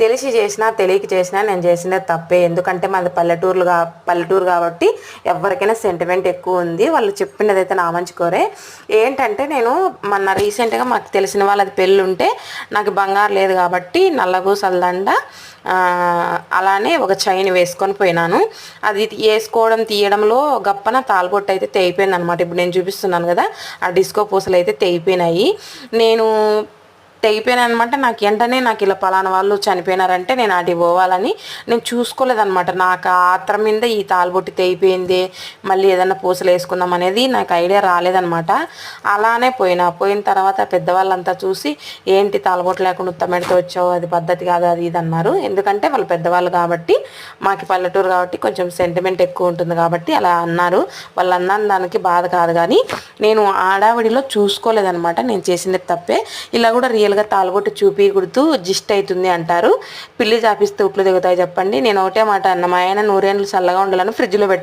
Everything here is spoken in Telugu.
తెలిసి చేసినా తెలియక చేసినా నేను చేసిన తప్పే. ఎందుకంటే మాది పల్లెటూరులు కా పల్లెటూరు కాబట్టి ఎవరికైనా సెంటిమెంట్ ఎక్కువ ఉంది. వాళ్ళు చెప్పినది అయితే నా మంచి కోరే. ఏంటంటే నేను మొన్న రీసెంట్గా మాకు తెలిసిన వాళ్ళది పెళ్ళి ఉంటే నాకు బంగారు లేదు కాబట్టి నల్లగూసల దండ అలానే ఒక చైన్ వేసుకొని పోయినాను. అది వేసుకోవడం తీయడంలో గప్పన తాల్బొట్టు అయితే తెగిపోయింది అనమాట ఇప్పుడు నేను చూపిస్తున్నాను కదా ఆ డిస్కో పూసలు అయితే తెగిపోయినాయి. నేను తెగిపోయినాయి అనమాట నాకు వెంటనే నాకు ఇలా పలానా వాళ్ళు చనిపోయినారంటే నేను అటు పోవాలని నేను చూసుకోలేదనమాట నాకు ఆత్రం మీద ఈ తాలుబొట్టి తెగిపోయింది మళ్ళీ ఏదైనా పూసలు వేసుకుందాం అనేది నాకు ఐడియా రాలేదనమాట అలానే పోయినా. పోయిన తర్వాత పెద్దవాళ్ళంతా చూసి ఏంటి తాలుబొట్టు లేకుండా ఉత్తమెడితో వచ్చావు? అది పద్ధతి కాదు? అది ఇది అన్నారు. ఎందుకంటే వాళ్ళు పెద్దవాళ్ళు కాబట్టి మాకు పల్లెటూరు కాబట్టి కొంచెం సెంటిమెంట్ ఎక్కువ ఉంటుంది కాబట్టి అలా అన్నారు. వాళ్ళు అన్న దానికి బాధ కాదు కానీ నేను ఆడావిడిలో చూసుకోలేదనమాట నేను చేసింది తప్పే. ఇలా కూడా రియల్ రియల్గా తాలుబొట్టు చూపించకూడదు జిస్ట్ అవుతుంది అంటారు. పిల్లి చాపిస్తే ఉట్లు దిగుతాయి చెప్పండి. నేను ఒకటే మాట అన్న మా ఆయన నూరేళ్ళు చల్లగా ఉండాలని ఫ్రిడ్జ్లో పెట్టాను